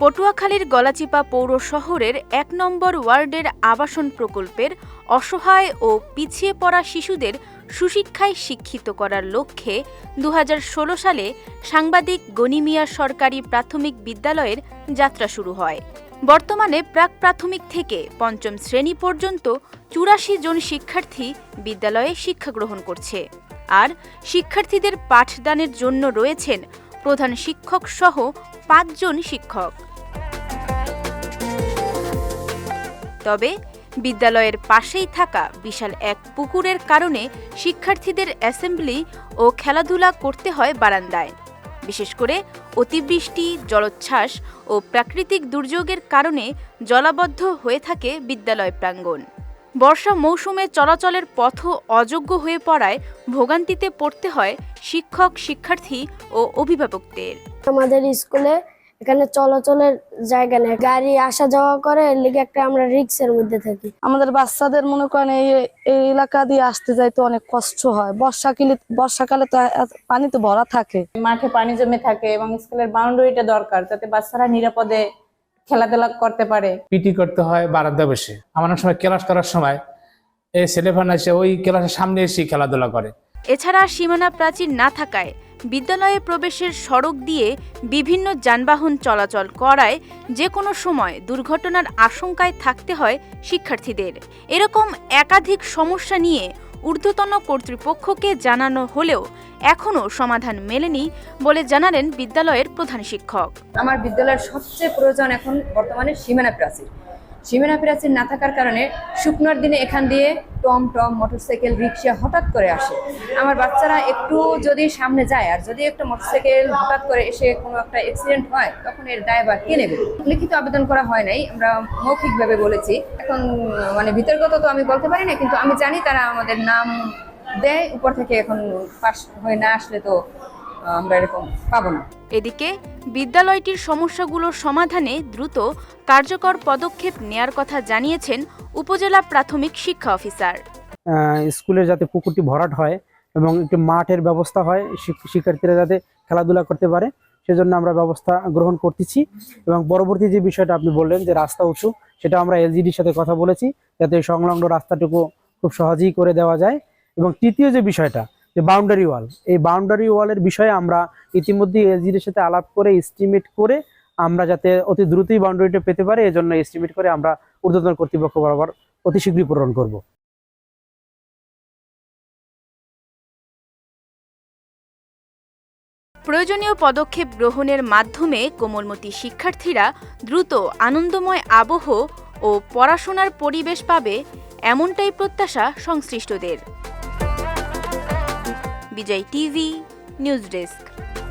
পটুয়াখালীর গলাচিপা পৌর শহরের এক নম্বর ওয়ার্ডের আবাসন প্রকল্পের অসহায় ও পিছিয়ে পড়া শিশুদের সুশিক্ষায় শিক্ষিত করার লক্ষ্যে দু হাজার ষোলো সালে সাংবাদিক গনিমিয়া সরকারি প্রাথমিক বিদ্যালয়ের যাত্রা শুরু হয়। বর্তমানে প্রাক প্রাথমিক থেকে পঞ্চম শ্রেণি পর্যন্ত চুরাশি জন শিক্ষার্থী বিদ্যালয়ে শিক্ষা গ্রহণ করছে। আর শিক্ষার্থীদের পাঠদানের জন্য রয়েছেন প্রধান শিক্ষক সহ পাঁচজন শিক্ষক। বিদ্যালয়ের পাশেই থাকা বিশাল এক পুকুরের কারণে শিক্ষার্থীদের অ্যাসেম্বলি ও খেলাধুলা করতে হয় বারান্দায়। বিশেষ করে অতিবৃষ্টি, জলোচ্ছ্বাস ও প্রাকৃতিক দুর্যোগের কারণে জলাবদ্ধ হয়ে থাকে বিদ্যালয় প্রাঙ্গণ। বর্ষা মৌসুমে চলাচলের পথ অযোগ্য হয়ে পড়ায় ভোগান্তিতে পড়তে হয় শিক্ষক, শিক্ষার্থী ও অভিভাবকদের। আমাদের স্কুলে এখানে চলাচলের জায়গা নেই। গাড়ি আসা যাওয়া করে এর লিগে একটা আমরা রিক্সের মধ্যে থাকি। আমাদের বাচ্চাদের মনে করেন এই এই এলাকা দিয়ে আসতে যাইতে অনেক কষ্ট হয়। বর্ষাকালে বর্ষাকালে তো পানি তো ভরা থাকে। মাঠে পানি জমে থাকে এবং স্কুলের বাউন্ডারিটা দরকার যাতে বাচ্চারা নিরাপদে খেলাধুলা করতে পারে। পিটি করতে হয় বারান্দা বসে। আমার অনেক সময় ক্লাস করার সময় এই ছেলেফান এসে ওই ক্লাসের সামনে এসে খেলাধুলা করে। এছাড়া সীমানা প্রাচীর না থাকায় বিদ্যালয়ে প্রবেশের সড়ক দিয়ে বিভিন্ন যানবাহন চলাচল করায় যে কোনো সময় দুর্ঘটনার আশঙ্কায় থাকতে হয় শিক্ষার্থীদের। এরকম একাধিক সমস্যা নিয়ে ঊর্ধ্বতন কর্তৃপক্ষকে জানানো হলেও এখনও সমাধান মেলেনি বলে জানালেন বিদ্যালয়ের প্রধান শিক্ষক। আমার বিদ্যালয়ের সবচেয়ে প্রয়োজন এখন বর্তমানে সীমানা প্রাচীর। সীমানা প্রাচীর না থাকার কারণে শুকনোর দিনে এখান দিয়ে টম টম মোটরসাইকেল রিক্সা হঠাৎ করে আসে। আমার বাচ্চারা একটু যদি সামনে যায় আর যদি একটা মোটরসাইকেল হঠাৎ করে এসে কোনো একটা অ্যাক্সিডেন্ট হয়, তখন এর দায়ভার কে নেবে? লিখিত আবেদন করা হয় নাই, আমরা মৌখিকভাবে বলেছি। এখন মানে বিতর্কত তো আমি বলতে পারি না, কিন্তু আমি জানি তারা আমাদের নাম দেয়, উপর থেকে এখন পাশ হয়ে না আসলে তো আমরা এরকম পাবো না। এদিকে বিদ্যালয়টির সমস্যাগুলোর সমাধানে দ্রুত কার্যকর পদক্ষেপ নেয়ার কথা জানিয়েছেন উপজেলা প্রাথমিক শিক্ষা অফিসার। আহ, স্কুলে যাতে পুকুরটি ভরাট হয় এবং একটি মাঠের ব্যবস্থা হয় শিক্ষার্থীরা যাতে খেলাধুলা করতে পারে সেজন্য আমরা ব্যবস্থা গ্রহণ করতেছি। এবং পরবর্তী যে বিষয়টা আপনি বললেন যে রাস্তা উঁচু সেটা আমরা এলজিডির সাথে কথা বলেছি যাতে সংলগ্ন রাস্তাটুকু খুব সহজেই করে দেওয়া যায়। এবং তৃতীয় যে বিষয়টা যে বাউন্ডারি ওয়াল এই বাউন্ডারি ওয়ালের বিষয়ে আমরা ইতিমধ্যে এলজিডির সাথে আলাপ করে এস্টিমেট করে আমরা যাতে অতি দ্রুতই বাউন্ডারিটা পেতে পারি, এজন্য এস্টিমেট করে আমরা ঊর্ধ্বতন কর্তৃপক্ষ বরাবর অতি শীঘ্রই পূরণ করব। প্রয়োজনীয় পদক্ষেপ গ্রহণের মাধ্যমে কোমলমতি শিক্ষার্থীরা দ্রুত আনন্দময় আবহ ও পড়াশোনার পরিবেশ পাবে, এমনটাই প্রত্যাশা সংশ্লিষ্টদের। विजय टीवी न्यूज़ डेस्क